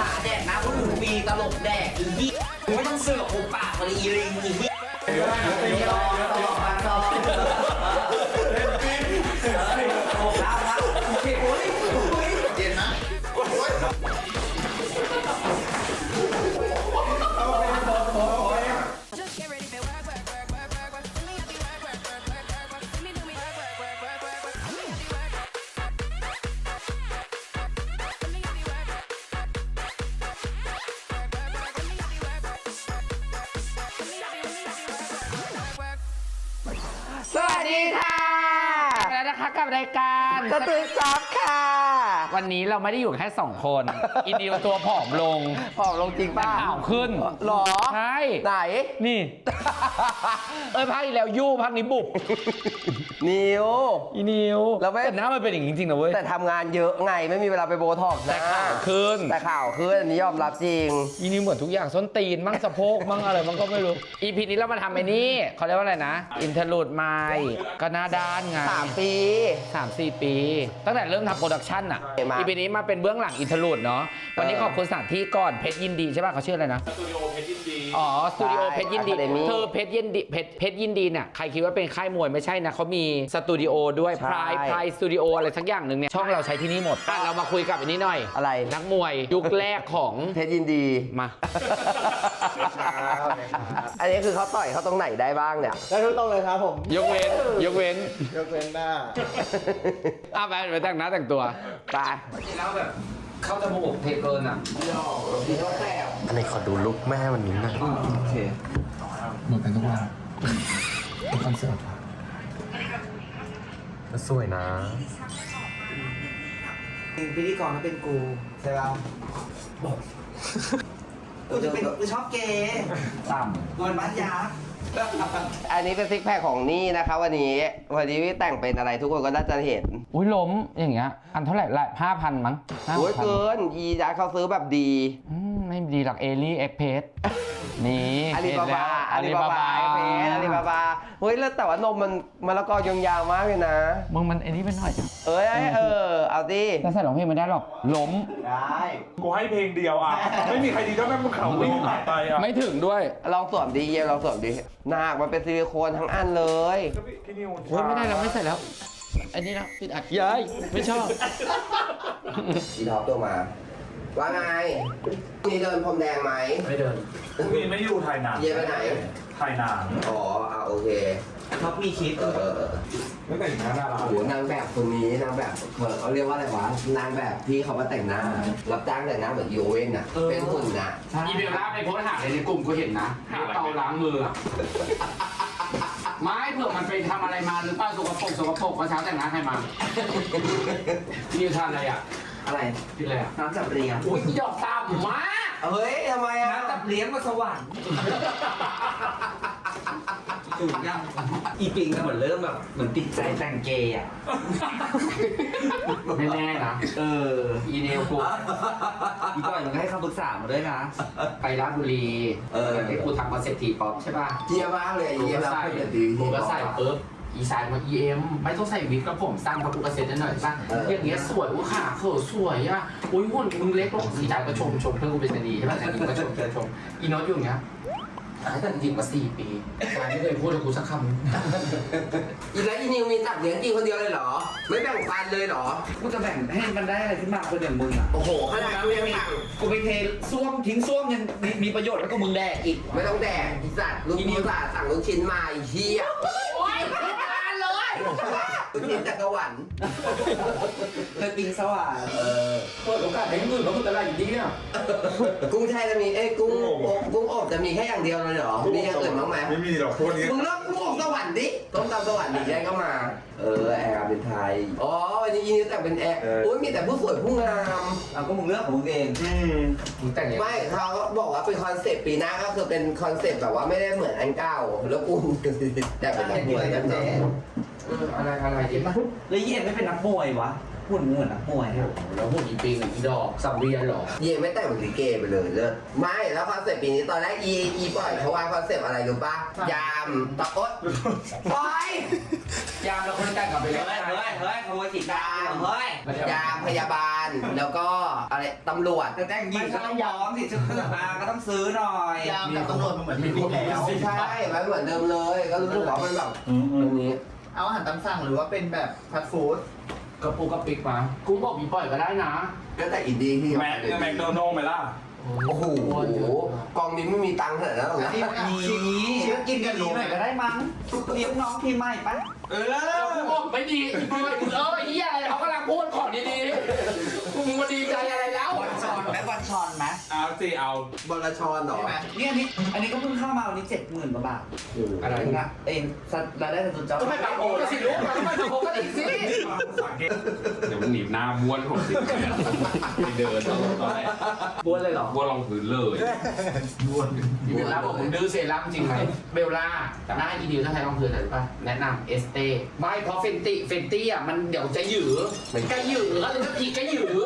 ขาแดกนะคนอื่นปีตลกแดกอียี่มึงไม่ต้องเสือกหุบปากมาเลยอีลิงอียี่ยอมยอมยอมโอ้ การสตูดิจ็อบค่ะ วันนี้เราไม่ได้อยู่แค่สองคน อินดิวตัวผอมลงผอมลงจริงป่ะข่าวขึ้นหรอใช่ไหน นี่ เอ้ยพักอีกแล้วยู่พักนี้บุบนิวอีนิวแล้วไม่แต่หน้ามันเป็นอย่างนี้จริงๆนะเว้ยแต่ทำงานเยอะไงไม่มีเวลาไปโบท็อกซ์แต่นะข่าวขึ้นแต่ข่าวขึ้นอันนี้ยอมรับจริงอีนิวเหมือนทุกอย่างส้นตีนมั่งสะโพกมั่งอะไรมันก็ไม่รู้อีพีนี้เรามาทำไอ้นี่เขาเรียกว่าอะไรนะอินเทอร์ลูดไมก็หน้าด้านไง3ปีสามสี่ปี ตั้งแต่เริ่มทำโปรดักชันอะเห็นไหมอีพีนี้มาเป็นเบื้องหลังอินเทอร์ลูดเนาะวันนี้เออขอบคุณสถานที่ก่อนเพชรยินดีใช่ป่ะเขาชื่ออะไรนะสตูดิโอเพชรยินดีอ๋อสตูดิโอใช่เพชรยินดี Academy เธอเพชรยินดีเพชรเพชรยินดีเนี่ยใครคิดว่าเป็นค่ายมวยไม่ใช่นะเขามีสตูดิโอด้วยใช่ พรายพรายสตูดิโออะไรสักอย่างหนึ่งเนี่ยช่องเราใช้ที่นี่หมดอะเรามาคุยกับอันนี้หน่อยอะไร นักมวยยุคแรกของ เพชรยินดี มา อันนี้คือเขาต่อยเขาตรงไหนได้บ้างเนี่ย ได้ทุกตรงเลยครับผมยกเว้น ยกเว้นยกเว้นหน้าอะไปไปแต่งหน้าแต่งตัว ไป แล้วแบบเข้าจมูกเทเกินอะอันนี้ขอดูลุกแม่วันนี้หน่อยโอเคเหมือนกันทุกวันเป็นคอนเสิร์ตสวยนะ พิธีกรก็เป็นกูใช่ป่ะบอก กูจะเป็นกูชอบเกย์ต่ำกูเป็นบ้านยา อันนี้เป็นซิกแพคของนี่นะคะวันนี้ วันนี้พี่แต่งเป็นอะไรทุกคนก็น่าจะเห็น อุ้ยล้มอย่างเงี้ย อันเท่าไหร่ละห้าพันมั้ง5,000โอ้ยเกินยีดาเขาซื้อแบบดี อืมไม่ดีหรอกเอลี่เอ็กเพสนี่อาลีบาบาอาอาลีลีบาบาบาบาเพจอาลีบาบาเฮ้ยแล้วแต่ว่านมมันมะละกอยาวๆมากเลยนะ มึงมันไอ้นี่เป็นหน่อยเอ้ยเอ้ยเออ เอาดิแล้วใส่ร้องเพลงไม่ได้หรอกล้ม ได้กูให้เพลงเดียวอะ ไม่มีใครดีเท่าแม่มึงเขาวิ่งผ่านไปอะไม่ถึงด้วย ลองสวมดีเยี่ยมลองสวมดีหน้ามันเป็นซิลิโคนทั้งอันเลยพี่นิวโอ้ยไม่ได้แล้วไม่ใส่แล้ว อันนี้นะปิดอัดย้ายไม่ชอบ อีท็อปตัวมา ว่าไงนี่เดินพรมแดงไหมไม่เดินมีไม่อยู่ถ่ายหนังเยี่ยไปไหนถ่ายหนังอ๋ออะโอเค ชอบมีคลิปเออเออเออไม่แต่งหน้าน่ารักโหนางแบบคนนี้นางแบบเขาเรียกว่าอะไรวะนางแบบที่เขามาแต่งหน้ารับจ้างแต่งหน้าเหมือนโยเว่นอะเป็นหุ่นนะอีเบลล่าไปโพสต์หาอะไรในกลุ่มกูเห็นนะหาเตาล้างมืออะไม่เผื่อมันไปทำอะไรมาหรือเปล่าสกปรกสกปรกเมื่อเช้าแต่งหน้าใครมานี่ทานอะไรอะอะไรกินอะไรอะน้ำจับเรียงอุ้ยดอกตามมากเฮ้ยทำไมอะน้ำจับเลี้ยงมาสวรร ค์ถูกยังอีปิงก็เหมือนเริ่มแบบเหมือนติดใจแต่งเกย์อะไม่แน่นะเอออีเนลกูอีก่อนมึงให้คำปรึกษามาด้วยนะ ไปราชบุรีเออ ที่กูทำคอนเซ็ปต์ทีป๊อปใช่ป่ะเยี่ยมมากเลยกูเยี่ยมก็แล้วใส่เป็นดีกูก็ใส่ปุ๊บอีสานมา EM ไม่ต้องใส่วิกกับผมสั้นกับกูกระเซ็ตหน่อยป่ะอย่างเงี้ยสวยอุ้ยขาเขินสวยอะอุ้ยหุ่นมึงเล็กลงอีสานก็ชมชมเพื่อนกูเป็นชนีใช่ป่ะแต่อีก็ชมชมชมอีโน้ตอยู่อย่างเงี้ย แต่จริงๆมาสี่ปีการไม่เคยพูดกับกูสักคำ อีแล้วอีนิวมีตัดเลี้ยงกินคนเดียวเลยเหรอ ไม่แบ่งปันเลยเหรอ กูจะแบ่งให้มันได้อะไรขึ้นมาคนอย่างมึงอะโอ้โหขนาดกูยังสั่งกูไปเทส้วมทิ้งส้วมยังมีมีประโยชน์แล้วก็มึงแดกอีก ไม่ต้องแดกอีสัตว์ลูกนิวสาสั่งลูกชิ้นมาไอีเหี้ย โอ้ยไม่ทานเลย ลูกชิ้นจักรวรรดิเป็นปิงสว่างเออเปิดโอกาสให้มือเขาพูดอะไรอยู่ดีอะกุ้งแช่จะมีเอ้ยกุ้งอบ กุ้งอบจะมีแค่อย่างเดียวเลยเหรอมีอย่างอื่นบ้างไหมไม่มีหรอกพวกนี้มึงเลิกกุ้งอบสวรรค์ดิต้มตำสวรรค์ดิได้ก็มา เออแอร์เป็นไทยอ๋อวันนี้อีนิวแต่งเป็นแอร์อุ้ยมีแต่ผู้สวยผู้งามเอาก็มึงเลือกของมึงเองอืมมึงแต่งยังไงไม่เขาบอกว่าเป็นคอนเซปต์ปีหน้าก็คือเป็นคอนเซปต์แบบว่าไม่ได้เหมือนอันเก่าแล้วกูแต่เป็นนักมวยกันแน่ เอออะไรอะไรที่มาแล้วยี่เอ็มไม่เป็นนักมวยวะหุ่นเหมือนนักมวยเนี่ยแล้วหุ่นอีปิงอีดอกสังเวียนเหรอ เย่ไม่แต่งเหมือนลิเกไปเลยเลิศไม่แล้วคอนเซ็ปต์ปีนี้ตอนแรกอีอีปล่อยเขาวางคอนเซ็ปต์อะไรรู้ปะยามตะโอ๊ตปล่อยยามเราคนแต่งกับไปเฮ้แล้ยวเฮ้ยเฮ้ยขโมยสีตาเฮ้ยยามพยาบาลแล้วก็อะไรตำรวจแต่แต่งหญิงก็ต้องย้อมสิชุดเครื่องสำอางก็ต้องซื้อหน่อยยามกับตำรวจมันเหมือนมีปีแล้วใช่มันเหมือนเดิมเลย ก็รู้สึกว่ามันแบบอืมอืตมรงนี้ เอาอาหารตามสั่งหรือว่าเป็นแบบฟาสต์ฟู้ดกระปุกกระปิกมากูบอกมีปล่อยก็ได้นะ ก็แต่อินดี้ที่แม็กแม็กโดนัลด์ไหมล่ะ โอ้โหกองนี้ไม่มีตังค์ขนาดนั้นหรอกนะมีชื่อกินกันหน่อยก็ได้มั้งเลี้ยงน้องพี่ใหม่ปะเออกูบอกไม่ดีอีปอยเออไอ้เหี้ยอะไรเขากำลังพูดของดีๆมึงมาดีใจอะไรแล้วบอล ชอนไหมบอลชอนไหมเอาสิเอาบอลชอนเหรอ ใช่ไหมเนี่ยอันนี้ อันนี้ก็เพิ่งเข้ามาวันนี้เจ็ดหมื่นกว่าบาทอะไรนะเองสัตว์รายได้สัตว์จุดจ้าก็ไม่ปากโอ้ก็สิลูกมันก็ไม่ปากโอ้ก็ดีสิเดี๋ยวมันหนีบหน้าบ้วนผมสิไปเดินตอนแรกบ้วนเลยเหรอบ้วนรองพื้นเลยเบลล่าบอกมึงดื้อเซรั่มจริงไหมเบลล่าหน้าอีนิวถ้าใช้รองพื้นอะไรป่ะแนะนำเอสเต้ไม่เพราะเฟนตี้เฟนตี้อะมันเดี๋ยวจะหยือก็หยืออะไรก็พีก็หยือ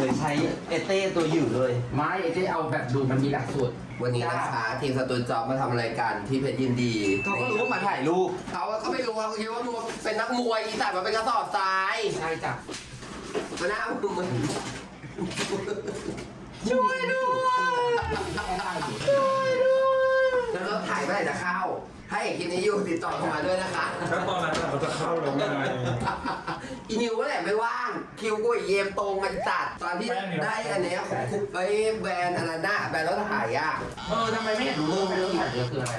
เลยใช้เอเต้ตัวอยู่เลย ไม่ไอ้ที่เอาแบบดูมันมีหลักสูตร วันนี้นะคะทีมสตูดิโอจ็อบมาทำอะไรกันที่เพชรยินดีเขาก็รู้ว่ามาถ่ายรูปเขาก็ไม่รู้เขาคิดว่ามึงเป็นนักมวยอีแต่มาเป็นกระสอบทรายใช่จ้ะมาหน้ามึงมันช่วยด้วยแล้วเราถ่ายเมื่อไหร่จะเข้า ให้คลิปนี้อยู่ติดต่อเข้ามาด้วยนะคะ แล้วตอนนั้นเราจะเข้าแล้วไง อีนิวก็แหละไม่ว่าง คิวกูอีเยมตรงกันจัดตอนที่ได้อันเนี้ยของคุปไปแบรนด์อันนั้นน่ะแบรนด์รถถ่ายอะเออทำไมไม่เห็นรู้เรื่องถ่ายเรือคืออะไร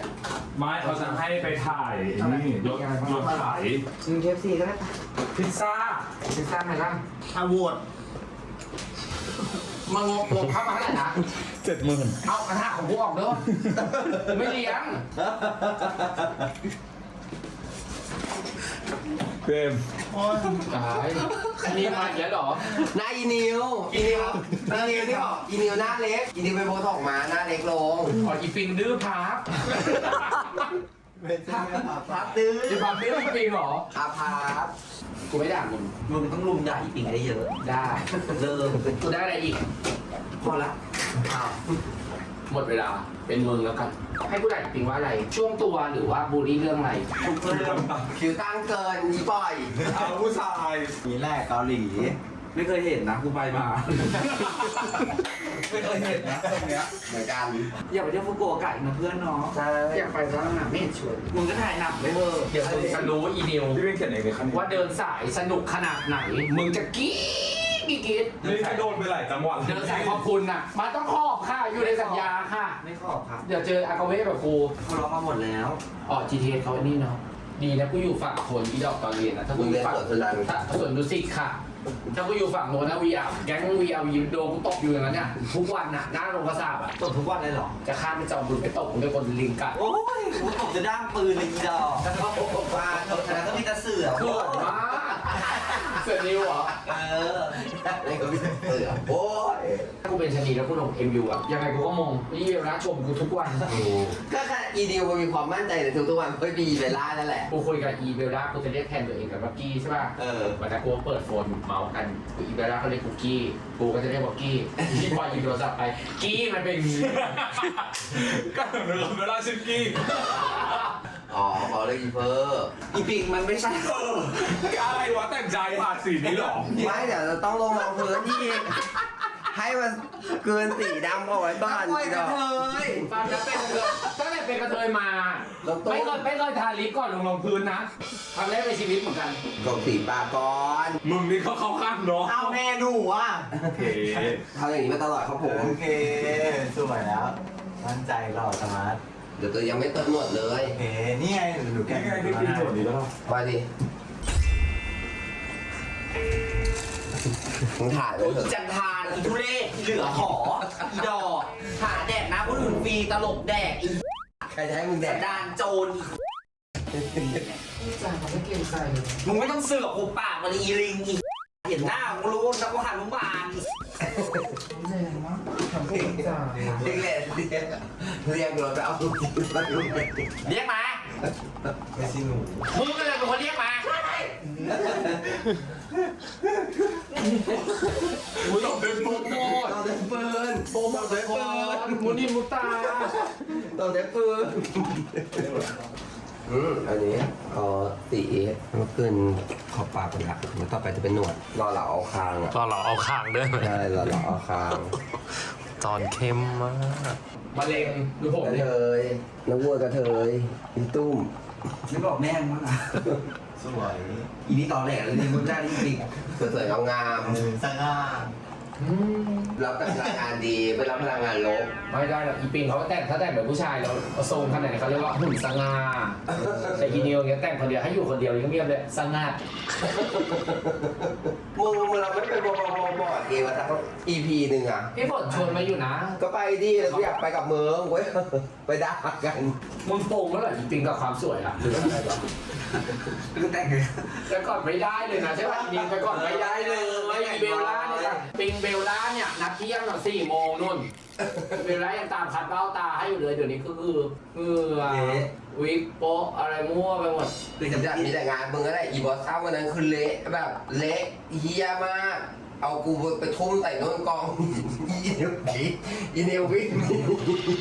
ไม่เขาจะให้ไปถ่ายนี่ยศยศถ่ายกินเคฟซีก็ได้ปะพิซซ่าพิซซ่าไหมล่ะ ถ้าโหวต มางงงเข้ามาเท่าไหร่นะเจ็ดหมื่นเอากระทะของกูออกเด้อกูไม่เลี้ยงเต็มตายอันนี้มาเยอะเหรอ หน้าอีนิวอีนิวอีนิวที่บอกอีนิวหน้าเล็กอีนิวไปโบท็อกมาหน้าเล็กลงอ๋ออีปิงดื้อพับ พับตื้ออีพับดื้ออีปิงเหรอ อาพาร์ทกูไม่ด่ามึงมึงต้องลุมด่าอีปิงได้เยอะ ได้เลิกกูได้อะไรอีก พอละอ้าวหมดเวลา เป็นมึงแล้วกัน ให้กูด่าอีปิงว่าอะไร ช่วงตัวหรือว่าบูลลี่เรื่องอะไร ทุกเรื่องคิวตั้งเกินอีปล่อย เอาผู้ชายนี่แรกเกาหลี ไม่เคยเห็นนะกูไปมา ไม่เคยเห็นนะตรงเนี้ยเหมือนกันอยากไปเที่ยวฟุกุโอกะอีกนะเพื่อนเนาะใช่อยากไปร้านอาหารไม่เห็นชวนมึงก็ถ่ายหนักไปเถอะเดี๋ยวมึงจะรู้อีนิวที่เป็นเขียนเองเลยครับว่าเดินสายสนุกขนาดไหน มึงจะกรี๊ดกรี๊ดกรี๊ดนี่โดนไปหลายจังหวัดเดินสายขอบคุณน่ะมันต้องขอบค่ะอยู่ในสัญญาค่ะ ไม่ขอบครับเดี๋ยวเจออากาเวแบบกูเขาร้องมาหมดแล้วอ๋อ GTA เขาอันนี้เนาะดีนะกูอยู่ฝั่งคนอีดอกตอนเรียนนะถ้ากูมึงอเรียยู่นฝั่งสวนสุนันท์ถ้าส่วนดูสิกค่ะ ถ้ากูอยู่ฝั่งโน้นนะวีอาแก๊งวีอาวีโดนกูตบอยู่อย่างนั้นเนี่ยทุกวันน่ะหน้าโรงกระสาบอะตบทุกวันเลยเหรอ จะข้ามไปจอมบุญไปตบมึงด้วยคนลิงกัดโอ้ยกูตบจะด้ามปืนเลยอีดอกแล้วก็บอกว่าตบแล้วก็มีแต่เสือโหดมากเสือนิวเหรอ เออนี่ก็มีเสือโอ้ยถ้ากู เป็นชะนีแล้วกูลง MU อะยังไงกูก็มงนี่เวลาชมกูทุกวัน ก็แค่อีนิวมันมีความมั่นใจในทุกๆวันเพื่อดีเวลานั่นแหละ กูคุยกับอีเบลล่ากูจะเรียกแทนตัวเองกับบักกี้ใช่ป่ะเออ วันนั้นกูก็เปิดโฟนเมาส์กันอีเบลล่าเขาเรียกกูกี้กูก็จะเรียกบักกี้ที่ปล่อยหยิบโทรศัพท์ไปกี้มันเป็นอย่างนี้ก็เหมือนเวลาชิคกี้อ๋อเขาเลยอีเฟอร์อีปิงมันไม่ใช่อะไรวะแต่งใจผ่าสีนี้หรอ ไม่เดี๋ยวเราต้องลงรองพื้นอีก ให้มันเกินสีดำเอาไว้บ้านโอ้ยอีกดระอกเทยฟังจะเป็นกระเทยตั้งแต่เป็นกระเทยมาเราต้องไม่เคยไม่เคยทาลิปก่อนลงรองพื้นนะครั้งแรกในชีวิตเหมือนกัน กบสีปากก่อนมึงนี่เขาเข้าข้างเนาะเอาแม่หนูอะ โอเคทำอย่างนี้มาตลอดครับผมโอเค สวยแล้ว มั่นใจหล่อสมาร์ทเดี๋ยวตัวยังไม่เติมหมดเลยโอเคนี่ไงหนูแกนี่ไงที่ปีโจทย์นี้แล้วมาดิ มึงถ่ายไปโอ้ยเถอะจันทานอีทุเรศอีเหลือขออีดอกหาแดกนะคนอื่นฟรีตลกแดกอีใครจะให้มึงแดสักนดานโจรอีจ่ายเขาไม่เกรงใจเลยมึงไม่ต้องเสือกหูปากมันอีลิงอีเห็นหน้ามึงรู้นักว่าหันุมานแรงมากทำเกรงใจเรียกเลยเรียกเรียกรถไปเอาลูกจิ้มมาดูเรียกมา ไม่ใช่หนูมึงก็เลยเป็นคนเรียกมาอุ้ยตบเป็นโปรโมทต่อเดินปืนโปรโมทเลยก่อนมุนิมุตาต่อเดินปืนอืมอันนี้ก็สีเมื่อคืนขอบปากเป็นหลักแล้วต่อไปจะเป็นหนวดรอเหลาเอาคางอะก็เราเอาข้างด้วยไหมใช่รอเหลาเอาคางจอนเข้มมาก มะเร็งดูผมกระดิเทยนักวัวกระเทยพี่ตุ้มไม่บอกแม่งมั้งอะสวยอีนี่ต่อแหลกเลยนี่มึงได้จริงสวยๆเอางามสง่าอืมรับพลังงานดีไม่รับพลังงานลบไม่ได้หรอกอีปิงเขาแต่งถ้าแต่งแบบผู้ชายแล้วเอาทรงขนาดไหนเขาเรียกว่าหุ่นสง่าแต่อีนิวอย่างเงี้ยแต่งคนเดียวให้อยู่คนเดียวเงียบๆเลยสง่า มึงมึงเราไม่ไปบอบอบอบอดเองวะทั้ง EP หนึ่งอะ พี่ฝนชวนมาอยู่นะ ก็ไปดิแล้วกูอยากไปกับมึงเว้ย ไปด่ากัน มึงโปงแล้วเหรอจริงกับความสวยอะหรืออะไรวะๆคือแต่งแต่ก่อนไม่ได้เลยนะใช่ป่ะอีนิวแต่ก่อนไม่ได้เลยอีเบลล่าเนี่ยปิงเบลล่าเนี่ยนัดเที่ยงหน่อยสี่โมงนู่น เบลล่ายังตามคัดเบ้าตาให้อยู่เลยเดี๋ยวนี้ก็คือคือวิกโปะอะไรมั่วไปหมด คือจำจะได้มีแต่งานมึงก็ได้อีบอสซ้ำวันนั้นคือเละแบบเละเฮียมาก เอากูไปทุ่มใส่โน่นกองอีนิวผีอีนิววิ่ง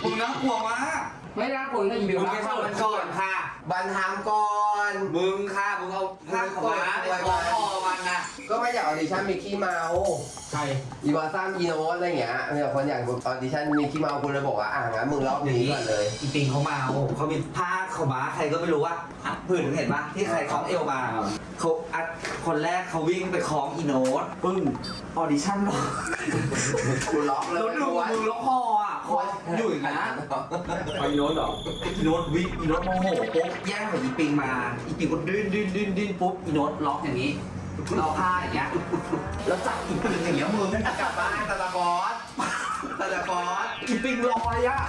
มึงน่ากลัวมาก ไม่น่าคนก็อีเบลมึงล่าไปเข้าทำมัมันนก่ก่ออนนค่ะ บันทามก่อน มึงค่ะ มึงเอาผ้าขาวม้าไปคล้องคอมันนะก็ไม่อยากออดิชั่นมิกกี้เมาส์ใช่อีบอสซ้ำอีโนตอะไรอย่างเงี้ยมีแต่คนอยากออดิชั่นมิกกี้เมาส์คุณเลยบอกว่าอะงั้นมึงรอบนี้ก่อนเลยอีปิงเขาเมาเขามีผ้าขาวม้าใครก็ไม่รู้ว่าผื่นเห็นปะที่ใครคล้องเอวมาเขาอัดคนแรกเขาวิ่งไปคล้องอีโนตปึ้งออดิชั่นหรอกูล็อกเลยแล้วดูมือล็อกคออะคออยู่อย่างนั้นไปโน้นเหรออีโนตวิ่งอีโนตโมโหปุ๊บแย่งของอีปิงมาอีปิงก็ดิ้นดิ้นดิ้นดิ้นปุ๊บอีโนตล็อกอย่างนี้เราผ้าอย่างเงี้ยแล้วจับอีปิงอย่างเงี้ยมึงกลับบ้านตาตาบอสตาตาบอสอีปิงลอยอะ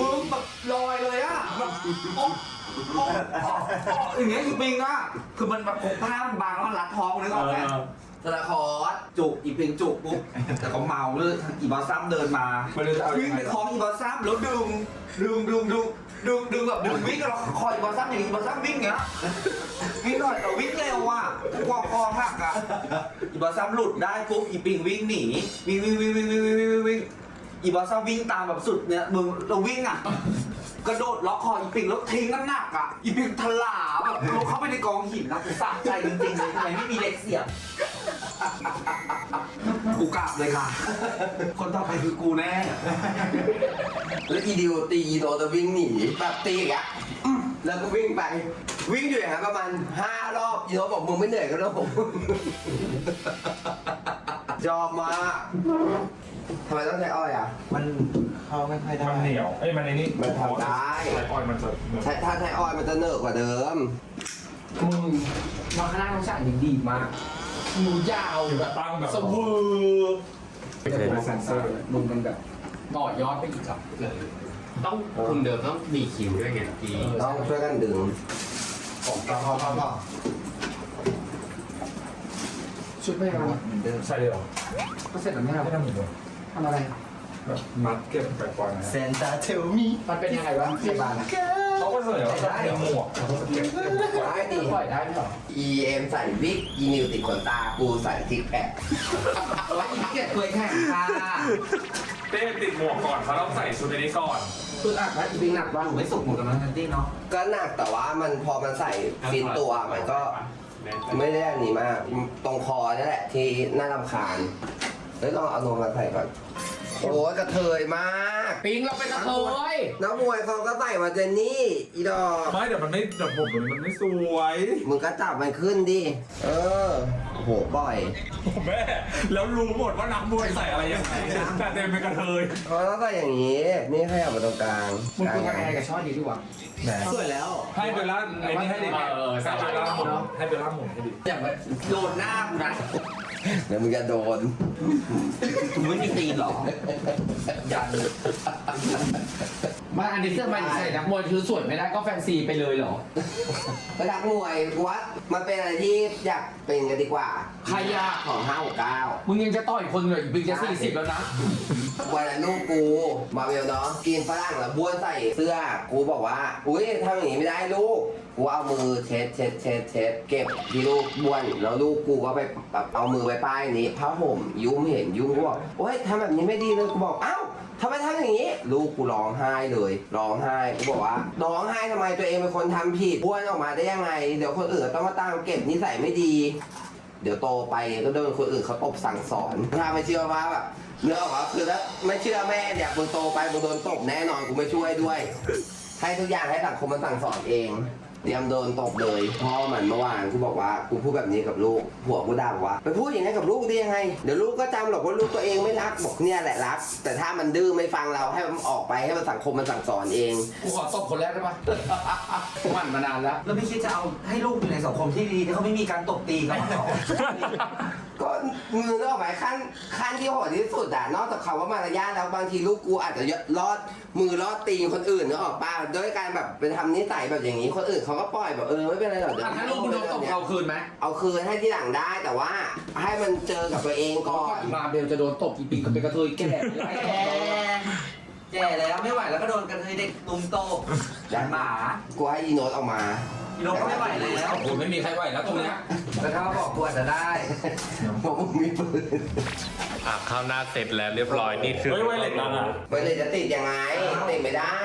มึงแบบลอยเลยอะแบบโอ๊ะโอ๊ะโอ๊ะโอ๊ะอย่างเงี้ยอีปิงอะคือมันแบบผ้ามันบางแล้วมันรัดท้องนึกออกไหม ตาตาคอสจุกอีปิงจุกปุ๊บแต่ก็เมาเลยอีบอสซัมเดินมาไม่รู้จะเอาวิ่ยังงไง ไปคล้องอีบอสซัมแล้วดึงดึงดึงดึงดึงดึงแบบดึงวิ่งแล้วคอยอีบอสซัมอย่างนี้อีบอสซัมวิ่งอย่างเงี้ยวิ่งหน่อยแต่วิ่งเร็วอะกว่าคอหักอะอีบอสซัมหลุดได้ปุ๊บอีปิงวิ่งหนีวิ่งวิ่งวิ่งวิ่งวิ่งวิ่งวิ่งวิ่งวิ่ง อีบอสซัมวิ่งตามแบบสุดเนี่ยมึงเราวิ่งอะ กระโดดล็อกคออีปิงแล้วทิ้งน้ำหนักอะ อีปิงทลาแบบลงเข้าไปในกองหินนะสะใจจริงๆเลยทำไมไม่มีเล็กเสียบกูกลับเลยค่ะ คนต่อไปคือกูแน่ แล้วอีดิวตีอีโนตวิ่งหนีแบบตีอย่างเงี้ยอืมแล้วก็วิ่งไป วิ่งอยู่อย่างนั้นประมาณห้ารอบอีโนตบอกมึงไม่เหนื่อยกันแล้วผม ยอมมากทำไมต้องใช้อ้อยอะ มันเข้าไม่ค่อยได้ มันเหนียว เอ้ย มันในนี้มันทำได้ไอ้ออยมันจะเหมือนใช้ถ้าใช้อ้อยมันจะเหนอะกว่าเดิม มึงมาข้างหน้าน้องชายดีดีมากคิวยาวอยู่แบบตั้งแบบสะบือเป็นเซนเซอร์มึงมันแบบต่อยอดไปอีกครับเลย ต้องคุณเดิมต้องมีคิวด้วยไงกีต้องช่วยกันดึงพอพอพอพอ ชุดไม่รับใช่เลยเหรอก็เสร็จแล้วไม่รับไม่ทำเหมือนเดิมทำอะไร แบบมัดเก็บไปปล่อยนะเซนตาเทลมีมันเป็นยังไงวะพยาบาลเขาก็เสนอว่าจะเทหมวกเขาก็เก็บได้ดิปล่อยได้ไหมหรอ EM ใส่วิกอีนิวติดขนตากูใส่ทิกแพคเอออีเกียรเคยแข่งค่ะเต้ติดหมวกก่อนเขาต้องใส่ชุดนี้ก่อนคืออัดนะอีปิงหนักบ้างหนูไม่สุกหมดกับน้องแอนตี้เนาะก็หนักแต่ว่ามันพอมันใส่ฟิตตัวมันก็ ไม่ได้อันนี้มาก ตรงคอนี่แหละ ที่น่ารำคาญเฮ้ยลองเอาลงมาใส่ก่อน โอ้ยกระเทยมากปิงเราเป็นกระเทยนักมวยเขาก็ใส่มาเจนนี่อีดอกไม่เดี๋ยวมันไม่เดี๋ยวผมมันไม่สวยมึงก็จับมันขึ้นดิ เออโอ้โหบ่อย แม่แล้วรู้หมดว่านักมวยใส่อะไรยังไงแต่เต็มเป็นกระเทยเขาต้องใส่อย่างนี้ นี่ขยับมาตรงกลางมึงกลางคือไงแอร์กับชอบดีดีกว่าแหมสวยแล้ว ให้เบลล่าไอ้นี่ให้ดิเออให้เบลล่าหมุน ให้เบลล่าหมุนให้ดิอย่างแบบโดนหน้ากูนะเดี๋ยวมึงจะโดนกูไม่มีตีนเหรอ ยันมาอันนี้เสื้อมาใส่นักมวยคือสวยไม่ได้ก็แฟนซีไปเลยเหรอไปทักมวยกูว่ามันเป็นอะไรที่อยากเป็นกันดีกว่า ใครอะของห้าหกเก้ามึงยังจะต่อยคนเลยอีกปีจะสี่สิบแล้วนะวันนั้นลูกกูมาเวลเนาะกินฝรั่งแล้วบ้วนใส่เสื้อกูบอกว่า อุ้ยทำอย่างนี้ไม่ได้ลูก กูเอามือเช็ดเช็ดเช็ดเช็ดเก็บที่ลูกบ้วนแล้วลูกกูก็ไปแบบเอามือไปป้ายนี้ผ้าห่มยุ้มเห็นยุ้มกูบอกโอ้ยทำแบบนี้ไม่ดีเลยกูบอกเอ้าทำไมทำอย่างนี้ ลูกกูร้องไห้เลยร้องไห้กูบอกว่าร้องไห้ทำไมตัวเองเป็นคนทำผิดบ้วนออกมาได้ยังไง เดี๋ยวคนอื่นต้องมาตามเก็บนิสัยไม่ดี เดี๋ยวโตไปก็โดนคนอื่นเขาตบสั่งสอนถ้าไม่เชื่อว่าแบบเนื้อออกมาคือถ้าไม่เชื่อแม่เนี่ยมึงโตไปมึงโดนตบแน่นอนกูไม่ช่วยด้วย ให้ทุกอย่างให้สังคมมันสั่งสอนเอง เตรียมโดนตบเลยเพ่อเหมือนเมื่อวานกูบอกว่ากูพูดแบบนี้กับลูกผัวกูด่าบอกว่าไปพูดอย่างนี้กับลูกได้ยังไงเดี๋ยวลูกก็จำหรอกว่าลูกตัวเองไม่รักบอกเนี่ยแหละรัก แต่ถ้ามันดื้อไม่ฟังเราให้มันออกไปให้มันสังคมมันสั่งสอนเอง กูขอตบคนแรกได้ปะหมันมานานแล้ว แล้วไม่คิดจะเอาให้ลูกอยู่ในสังคมที่ดีที่เขาไม่มีการตบตีกันหรอ ก็มือเลือกหมายขั้นขั้นที่โหดที่สุดอะนอกจากคำว่ามารยาทแล้วบางทีลูกกูอาจจะรอดมือรอดตีนคนอื่นเนอะออกป้าด้วยการแบบเป็นทำนิสัยแบบอย่างนี้คนอื่นเขาก็ปล่อยแบบเออไม่เป็นไรหรอกเดี๋ยวอะถ้าลูกมึงโดนตบเอาคืนไหมเอาคืนให้ที่หลังได้แต่ว่าให้มันเจอกับตัวเองก่อนมาเบลจะโดนตบอีปีกับเป็นกระเทยแก่แก่ แก่แล้วไม่ไหวแล้วก็โดนกันเทยเด็กตุ่มโตยันหมากูให้อีโนตออกมาอีโนก็ไม่ไหวแล้วโอ้ไม่มีใครไหวแล้วตรงเนี้ยแต่ถ้าบอกกูอาจจะได้ผมมีปืนอะข้าวหน้าเสร็จแล้วเรียบร้อยนี่คือเฮ้ยไวเล็ตนั่นอะไปเลยจะติดยังไงติดไม่ได้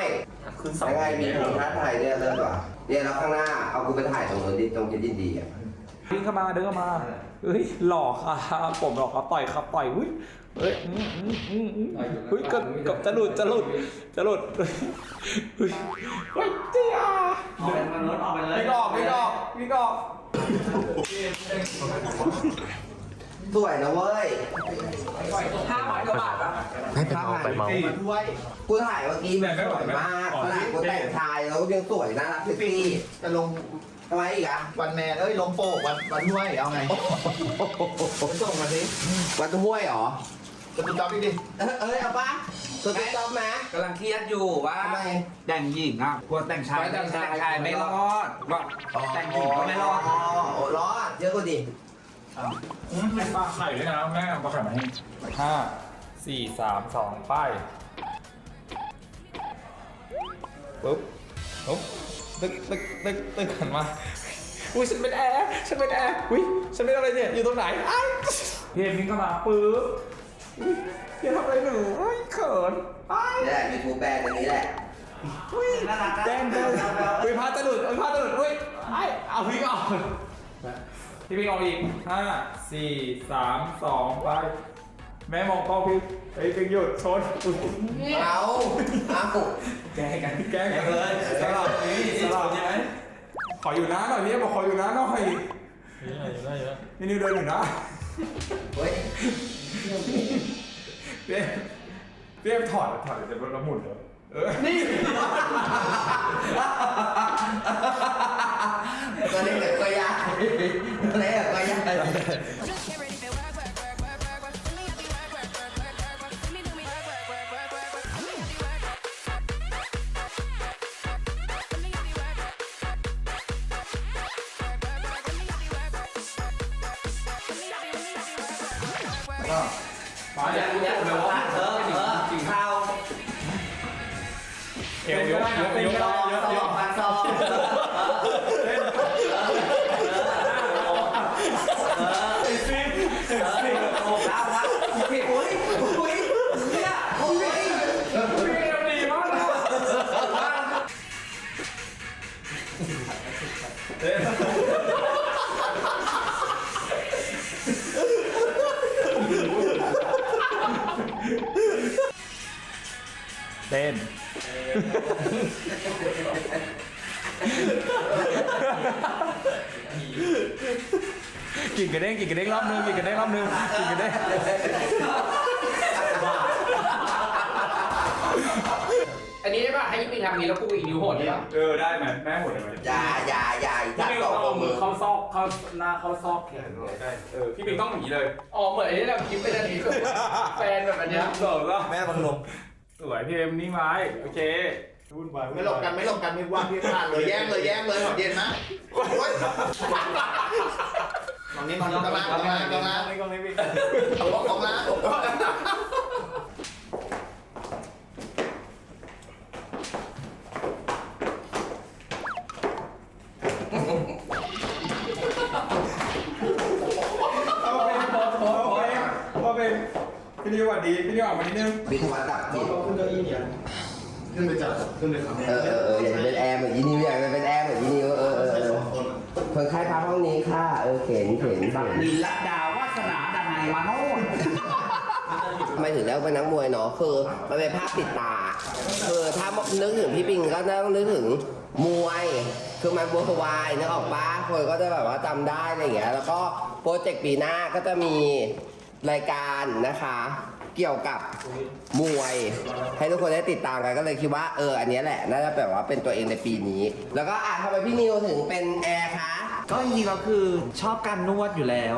ยังไงมีผลท้าทายเนี่ยเลิศกว่าเนี่ยแล้วข้างหน้าเอากูไปถ่ายตรงนู้นดิตรงที่ดินดีอะวิ่งเข้ามาเดินเข้ามาเฮ้ยหล่อครับผมหล่อครับต่อยครับต่อยอุ้ย เฮ้ยอืมอืมอืมอืมเฮ้ยเกับกับจะหลุดจะหลุดจะหลุดเฮ้ยเฮ้ยเฮ้ยเจียออกไปมันรถออกไปเลยวิ่งออกวิ่งออกวิ่งออกสวยนะเว้ยห้าร้อยกว่าบาทอะให้ไปเมาไปเมาด้วยกูถ่ายเมื่อกี้มันสวยมากขนาดกูแต่งชายแล้วยังสวยน่ารักเซ็กซี่จะลงทำไมอีกอะวันแมนเอ้ยลงโปกวันวันห้วยเอาไงไปส่งมาสิวัดห้วยเหรอ จะดูจ๊อบอีกดิเอ้ยเอ้ยเอาปะตัวติ๊กต็อกไหมกำลังเครียดอยู่ว่าทำไมแต่งหญิงอะกลัวแต่งชายแต่งชายไม่รอดว่าแต่งหญิงก็ไม่รอดอ๋อโอ้รอดเยอะกว่าดิปลาไข่ด้วยนะแม่ปลาไข่มาให้ห้าสี่สามสองป้ายปุ๊บปุ๊บตึกตึกตึกตึกหันมาอุ้ยฉันเป็นแอร์ฉันเป็นแอร์อุ้ยฉันเป็นอะไรเนี่ยอยู่ตรงไหนไอ้ายพี่เอ็มวิ่งเข้ามาปุ๊บ อุ๊ยพี่ทำอะไรหนูไอ้ยเขินไอ้ายนี่แหละยูทูบแบรนด์อันนี้แหละ อุ้ยแดงแดงอุ้ยพาจะหลุดอุ้ยพาจะหลุดอุ้ยไอ้เอาพี่ออกพี่วิ่งออกอีกห้าสี่สามสองไปแม่มองกล้องพี่เฮ้ยเป็นหยุดชนอุ๊ยเอาเอาแกล้งกันแกล้งกันเลยสลับนี้สลับใช่ไหมขออยู่นะหน่อยพี่บอกขออยู่นะหน่อยนี่นิวเดินอยู่นะ เฮ้ย เปี้ยเปี้ยถอดถอดจะรถละหมุนเหรอเออนี่ตัวเล็กกับตัวยากตัวเล็กกับตัวยาก เอวเยอะเยอะเยอะเยอะเยอะเยอะพันซองโอ้ครับครับโอ้ยโอ้ยเนี่ยโอ้ยเอวดีมากเลยเต้น กินกระเด้งกินกระเด้งรอบนึงกินกระเด้งรอบนึงกินกระเด้งอันนี้ได้ป่ะให้ยี่ปีทำนี้แล้วกูอีกนิวนิ้วโหดได้ปะเออได้ไหมแม่หมดเลยไหมอย่าอย่าอย่าพี่จัดปิงสองเอามืมืออเข้าซอกเข้าหน้าเข้าซอกแขนได้เออพี่ปิงต้องอย่างนี้เลยอ๋อเหมือนไอ้ที่เราคลิปเป็นอันนี้แบบแฟนแบบอันเนี้ยสองแล้วแม่บังลมสวยพี่เอ็มนิ่งไว้โอเค วุ่นวายไม่หลบกันไม่หลบกันไม่ว่าพี่พลาดเลยแย่งเลยแย่งเลยหอมเย็นนะโอ๊ยตรงนี้ตรงนี้ตรงนั้นตรงนั้นตรงนั้นไม่ก็ไม่พี่ตรงนั้นเอาเป็นพอพอพอเองพอเป็นพี่นิวสวัสดี พี่นิวออกมานิดนึงวิทยาดับจิตขึ้น ไปจับขึ้นไปทำเออเออเอออยากจะเป็นแอร์เหมือนยีนิวอยากจะเป็นแอร์เหมือนยีนิวเออเออเออคนไข้พักห้องนี้ค่ะเออเข็นเข็นเข็นลีลัดดาวาสนาดานายมาโนดทำไมถึงได้เป็นนักมวยเนาะคือมันเป็นภาพติดตาคือถ้านึกถึงพี่ปิงก็ต้องนึกถึงมวยคือมันบัววายนึกออกปะคนก็จะแบบว่าจำได้อะไรอย่างเงี้ยแล้วก็โปรเจกต์ปีหน้าก็จะมีรายการนะคะ เกี่ยวกับมวย ให้ทุกคนได้ติดตามกันก็เลยคิดว่าเอออันเนี้ยแหละน่าจะแบบว่าเป็นตัวเองในปีนี้ แล้วก็อะทำไมพี่นิวถึงเป็นแอร์คะก็จริงๆเราคือชอบการนวดอยู่แล้ว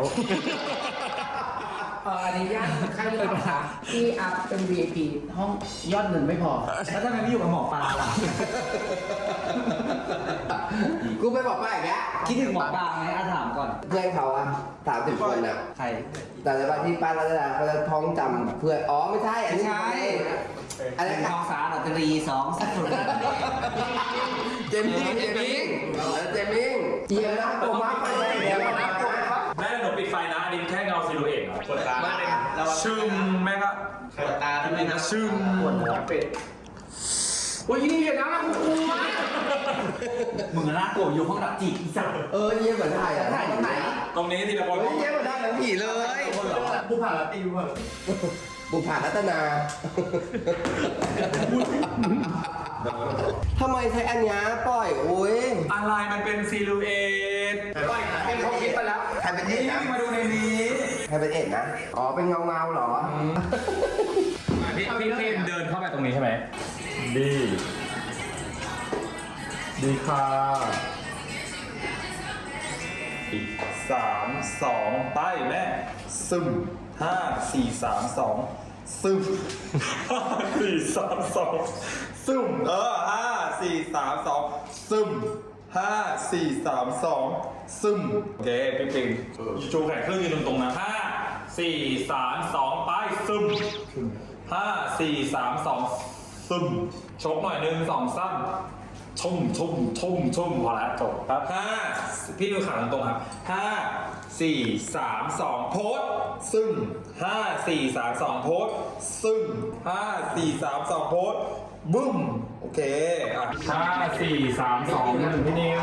เอออันนี้ย่านค่ายเลือดนะคะที่อัพเป็น VIP ห้องยอดเงินไม่พอ แล้วทำไมไม่อยู่กับหมอปลาล่ะ กูไปบอกป้าอีกแล้วคิดถึงหมอปลาไหมอาถามก่อน เพื่อนเขาอะสามสิบคนอะใคร แต่ในบ้านที่ป้ารัตนาเขาจะท้องจำเพื่อนอ๋อไม่ใช่อันนี้ไม่ใช่อะไรเป็นกัทบองสารอัตรีสองสักคนเจมมิ่งเจมมิ่งเออเจมมิ่งเจียมนะตัวมากไปเลยเดี๋ยวนะแม่หนูปิดไฟนะอันนี้แค่เงาซิลูเอตเหรอเปิดตาชึมแม่ก็เปิดตาทำไมนะชึมปวดหัวเป็ดโอ้ยนี่เห็นนะกูกลัวมึงน่ากลัวอยู่ห้องดับจิตอีสัตว์เออเยี่ยมเหมือนถ่ายอะถ่ายตรงไหนตรงนี้ทีละคนเฮ้ยเยี่ยมเหมือนถ่ายหนังผีเลยผู้ผ่านละตีเวอร์บุผ่ารัตนาทำไมใช้อันเนี้ยปล่อยโอ้ยอะไรมันเป็นซิลูเอตให้เขาคิดไปแล้วใคร เป็นเอ็ดนี่นะมาดูในนี้ใครเป็นเอ็ดนะ อ๋อ เป็นเงาเงาๆเหรอ พี่พี่พี่เดินเข้าไปตรงนี้ใช่ไหมดี ดีค่ะสามสองไปแม่ซึมห้าสี่สามสองซึมห้าสี่สามสองซึมเออห้าสี่สามสองซึม ห้าสี่สามสองซึมโอเคพี่ปิงชูแขนขึ้นยืนตรงๆนะห้าสี่สามสองไปซึมห้าสี่สามสองซึมชกหน่อยหนึ่งสองสามชุ่มชุ่มชุ่มชุ่มพอแล้วจบครับห้าพี่ดูขาตรงๆครับห้าสี่สามสองโพสซึ่งห้าสี่สามสองโพสซึ่งห้าสี่สามสองโพสบึ้ม โอเคอะห้าสี่สามสองหนึ่งพี่นิว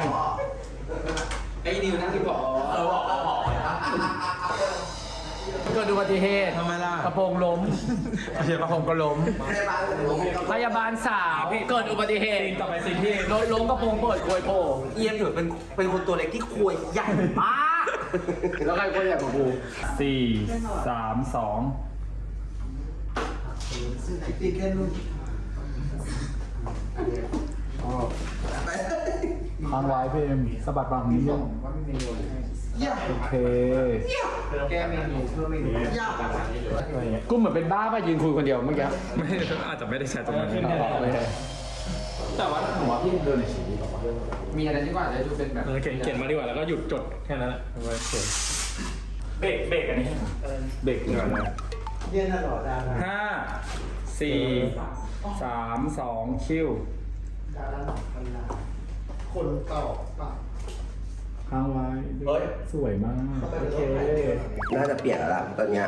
ไอ้นิวนั่งที่บอกเออบอกบอกเกิดอุบัติเหตุทำไมล่ะกระโปรงล้มไม่ใช่กระโปรงก็ล้ม พยาบาลสาวเกิดอุบัติเหตุซีนต่อไปซีนที่รถล้มกระโปรงเปิดควยโผล่เอียมถือเป็นเป็นคนตัวเล็กที่ควยใหญ่มากแล้วใครคนใหญ่กว่ากูสี่สามสอง ค้างไว้พี่เอ็มสะบัดบางนี้ลงโอเคแก้เมนูเพิ่มเมนูกูเหมือนเป็นบ้าป่ะยืนคุยคนเดียวเมื่อกี้ไม่อาจจะไม่ได้ใช้ตรงนั้นแต่ว่าผมว่าพี่เดินในชีวิตมีอะไรที่ว่าจะดูเป็นแบบเออเขียนเขียนมาดีกว่าแล้วก็หยุดจดแค่นั้นแหละเอาไว้เขียนเบรกเบรกอันนี้เบรกดีกว่านะเย็นตลอดดาราห้า สี่สามสองคิวดาราหนังพันล้านคนเก่าปะค้างไว้สวยมากโอเคน่าจะเปลี่ยนแล้วล่ะตอนเนี้ย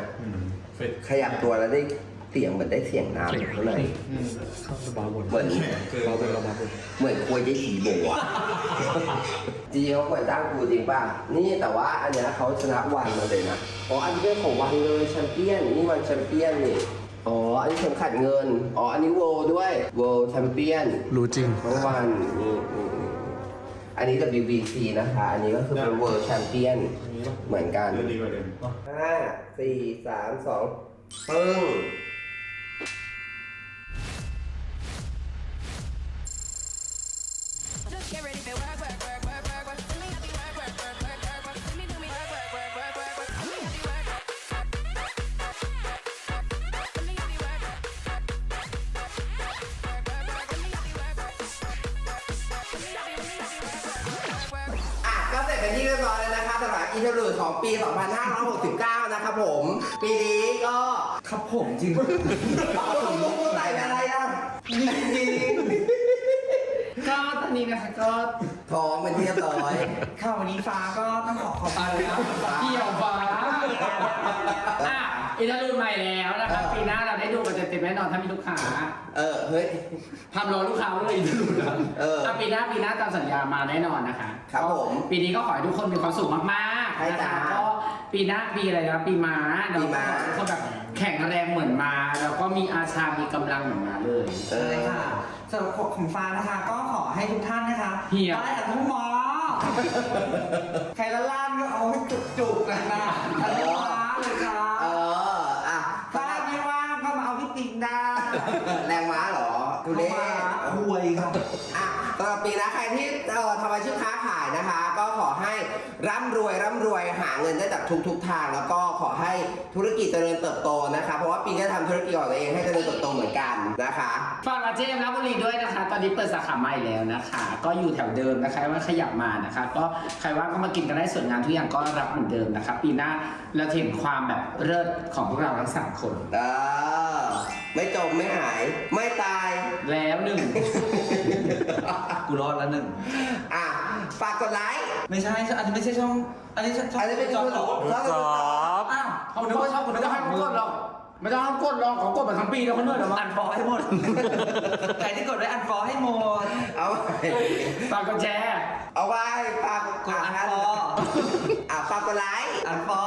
ขยับตัวแล้วได้เสียงเหมือนได้เสียงน้ำข้างในเหมือนเหมือนควยได้สีโบอะจริงๆเขาควรจ้างกูจริงป่ะ นี่แต่ว่าอันเนี้ยเขาชนะวันมาเลยนะอ๋ออันนี้เป็นของวันเลยแชมเปี้ยนนี่วันแชมเปี้ยนนี่ อ๋อ อันนี้เข็มขัดเงิน อ๋อ อันนี้โวด้วยโวแชมเปี้ยนรู้จริง ทั้งวันนี่นี่นี่อันนี้ WBC นะคะ อันนี้ก็คือเป็น World Champion เหมือนกันห้าสี่สามสองปึ้ง ร็จเป็นที่เรียบร้อยแล้วนะคะสำหรับอินเทอร์ลูดของปี 2569 นะครับผม ปีนี้ก็ครับผมจริงผมรู้ใส่อะไรอะก็ตอนนี้นะคะก็ท้องเป็นที่เรียบร้อย ค่ะวันนี้ฟ้าก็ต้องขอขอบคุณนะฟ้าเกี่ยวฟ้าอะ อินเทอร์ลูดใหม่แล้วนะคะปีหน้าเราได้ดูกันเต็มๆแน่นอนถ้ามีลูกค้าเออเฮ้ย ทำรอลูกค้าไว้เลยอินเทอร์ลูดอะเอออะปีหน้าปีหน้าตามสัญญามาแน่นอนนะคะครับผมปีนี้ก็ขอให้ทุกคนมีความสุขมากๆใช่นะจ้ะคะก็ปีหน้าปีอะไรนะปีม้าเดี๋ยวปีม้าทุกคนแบบแข็งแรงเหมือนมาแล้วก็มีอาชา มีกำลังเหมือนมาเลย เอใช่อ ค่ะสำหรับของฟ้านะคะ ก็ขอให้ทุกท่านนะคะเหี่ยวได้แต่ทุกหมอ ใครละล่านก็เอาให้จุกๆนะนะทั้งฟ้า เลยค่ะเอออะถ้าไม่ว่างก็มาเอาพี่ติ๊กได้ แรงม้าเหรอดูเล่มาคุยค่ะอ่ะสำหรับปีนะใครที่เอ่อทำอาชีพค้าขายนะคะ ก็ขอให้ร่ำรวยร่ำรวยหาเงินได้จากทุกทุกๆทาง แล้วก็ขอให้ธุรกิจเจริญเติบโตนะคะ เพราะว่าปีนี้ทำธุรกิจของตัวเองให้เจริญเติบโตเหมือนกันนะคะ ฝากอาเจมส์รับบุรีด้วยนะคะ ตอนนี้เปิดสาขาใหม่แล้วนะคะ ก็อยู่แถวเดิมนะคะว่าขยับมานะคะ ก็ใครว่างก็มากินกันได้ส่วนงานทุกอย่างก็รับเหมือนเดิมนะคะ ปีหน้าเราจะเห็นความแบบเลิศของพวกเราทั้งสามคน เออไม่จมไม่หาย ไม่ตาย แล้วหนึ่ง กูรอดแล้วหนึ่ง อะฝากกดไลค์ไม่ใช่อันนี้ไม่ใช่ช่อง อันนี้ช่องอันนี้เป็นช่ช่อองงเหรอช่องจอบ อ้าวเขาไม่ต้องชอบคนไม่ต้องให้เขากดหรอกไม่ต้องให้เขากดหรอกเขากดมาทั้งปีแล้วเขาเหนื่อยแล้วมั้อังนฟอให้หมด ใครที่กดได้อันฟอให้หมด เอาไว้ฝากกดแชร์ เอาไว้ฝากกดอันฟออะฝากกดไลค์อันฟอ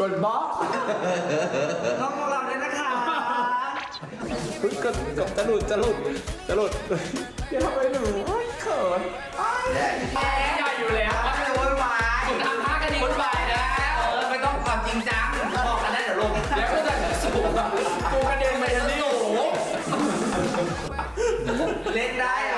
กดบล็อกต้องพวกเรา ด้วยนะคะเก็จะหลุดจะหลุดจะหลุดอย่าทำอะไรหนูโอ๊ยเขินเนี่ยแย่อยู่แล้ว ไม่ได้วุ่นวายคุณทำท่ากันดีคุณไปนะเออไม่ต้องความจริงจังบอกกันได้เดี๋ยวลงเดี๋ยวก็จะสูงกูกระเด็นไปที่สูงเล่นได้อะ